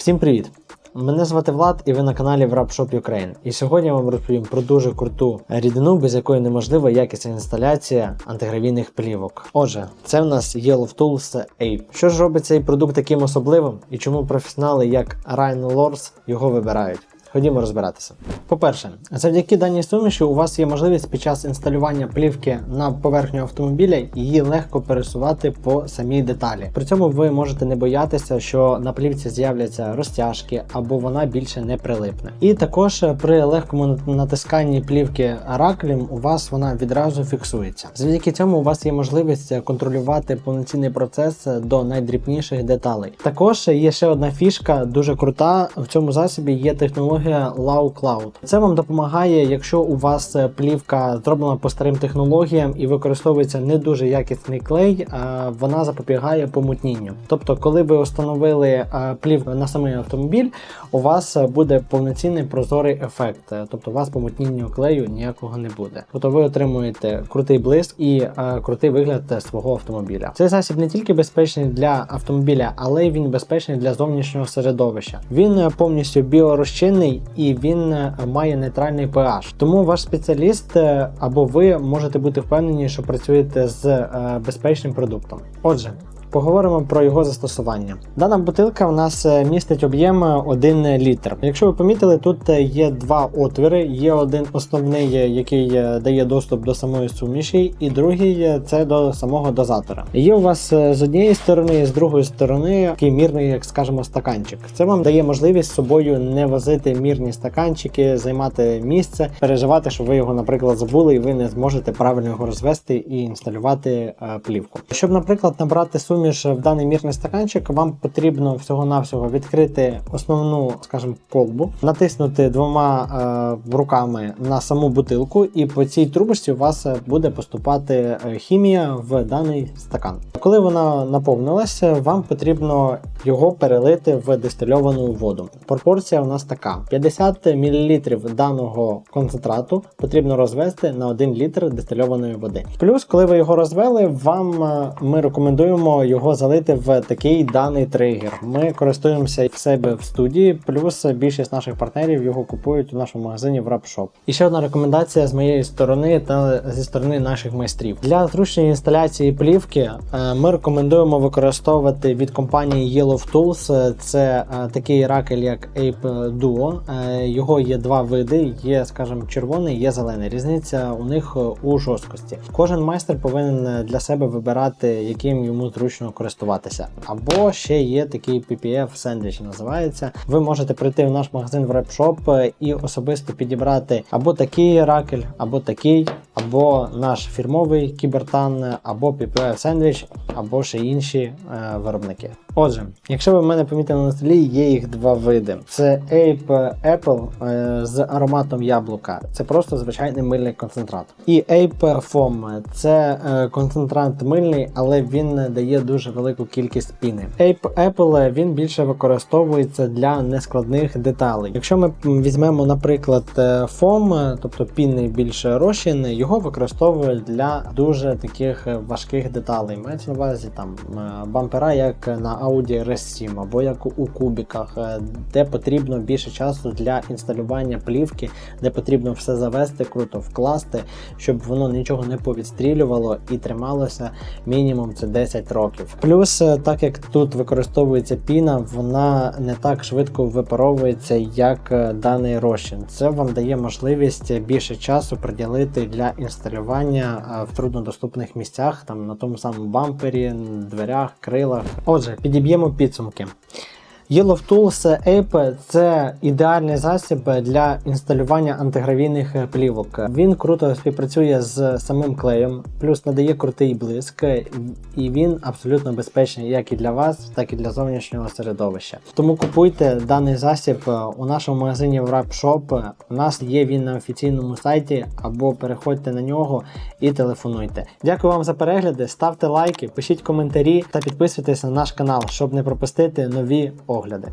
Всім привіт! Мене звати Влад, і ви на каналі WrapShop Ukraine. І сьогодні я вам розповім про дуже круту рідину, без якої неможлива якісна інсталяція антигравійних плівок. Отже, це в нас Yellow Tools Ape. Що ж робить цей продукт таким особливим і чому професіонали, як Ryan Lors, його вибирають? Ходімо розбиратися. По-перше, завдяки даній суміші у вас є можливість під час інсталювання плівки на поверхню автомобіля її легко пересувати по самій деталі. При цьому ви можете не боятися, що на плівці з'являться розтяжки або вона більше не прилипне. І також при легкому натисканні плівки раклем у вас вона відразу фіксується. Завдяки цьому у вас є можливість контролювати повноцінний процес до найдрібніших деталей. Також є ще одна фішка, дуже крута. В цьому засобі є технологія Low Cloud. Це вам допомагає, якщо у вас плівка зроблена по старим технологіям і використовується не дуже якісний клей, вона запобігає помутнінню. Тобто, коли ви встановили а, плівку на самий автомобіль, у вас буде повноцінний прозорий ефект. Тобто, у вас помутніння клею ніякого не буде. Тобто ви отримуєте крутий блиск і крутий вигляд свого автомобіля. Цей засіб не тільки безпечний для автомобіля, але й він безпечний для зовнішнього середовища. Він е, повністю біорозчинний і він е, має нейтральний pH. Тому ваш спеціаліст е, або ви можете бути впевнені, що працюєте з е, безпечним продуктом. Отже. Поговоримо про його застосування. Дана бутилка у нас е, містить об'єм 1 літр. Якщо ви помітили, тут е, є два отвори. Є один основний, е, який е, дає доступ до самої суміші, і другий е, це до самого дозатора. Є у вас е, з однієї сторони, і з другої сторони такий мірний, як скажемо, стаканчик. Це вам дає можливість з собою не возити мірні стаканчики, займати місце, переживати, що ви його, наприклад, забули, і ви не зможете правильно його розвести і інсталювати е, плівку. Щоб, наприклад, набрати суміш в даний мірний стаканчик, вам потрібно всього-навсього відкрити основну, скажімо, колбу, натиснути двома е, руками на саму бутилку, і по цій трубочці у вас буде поступати е, хімія в даний стакан. Коли вона наповнилася, вам потрібно його перелити в дистильовану воду. Пропорція у нас така: 50 мл даного концентрату потрібно розвести на 1 літр дистильованої води. Плюс, коли ви його розвели, вам е, ми рекомендуємо його залити в такий даний тригер. Ми користуємося в себе в студії, плюс більшість наших партнерів його купують у нашому магазині в RapShop. І ще одна рекомендація з моєї сторони та зі сторони наших майстрів. Для зручної інсталяції плівки е, ми рекомендуємо використовувати від компанії Yellow Tools. Е, Це е, такий ракель, як Ape Duo. Його є два види: є, скажімо, червоний, є зелений. Різниця у них у жорсткості. Кожен майстер повинен для себе вибирати, яким йому зручно користуватися. Або ще є такий PPF сендвіч, називається. Ви можете прийти в наш магазин в репшоп і особисто підібрати або такий ракель, або такий, або наш фірмовий кібертан, або PPF Sandwich, або ще інші е, виробники. Отже, якщо ви в мене помітили на столі, є їх два види: це Ape Apple е, з ароматом яблука. Це просто звичайний мильний концентрат. І Ape Foam це е, концентрант мильний, але він дає дуже велику кількість піни. Ape Apple він більше використовується для нескладних деталей. Якщо ми візьмемо, наприклад, е, Foam, е, тобто пінний більше розчин, його використовують для дуже таких е, важких деталей. Мається на увазі там е, бампера, як на Audi RS7, або як у кубіках, е, де потрібно більше часу для інсталювання плівки, де потрібно все завести, круто вкласти, щоб воно нічого не повідстрілювало і трималося мінімум це 10 років. Плюс, так як тут використовується піна, вона не так швидко випаровується, як даний розчин. Це вам дає можливість більше часу приділити для інсталювання е, в труднодоступних місцях, там на тому самому бампері, дверях, крилах. Отже, підіб'ємо підсумки. Yellow Tools Ape – це ідеальний засіб для інсталювання антигравійних плівок. Він круто співпрацює з самим клеєм, плюс надає крутий блиск, і він абсолютно безпечний як і для вас, так і для зовнішнього середовища. Тому купуйте даний засіб у нашому магазині в. У нас є він на офіційному сайті, або переходьте на нього і телефонуйте. Дякую вам за перегляди, ставте лайки, пишіть коментарі та підписуйтесь на наш канал, щоб не пропустити нові огляди.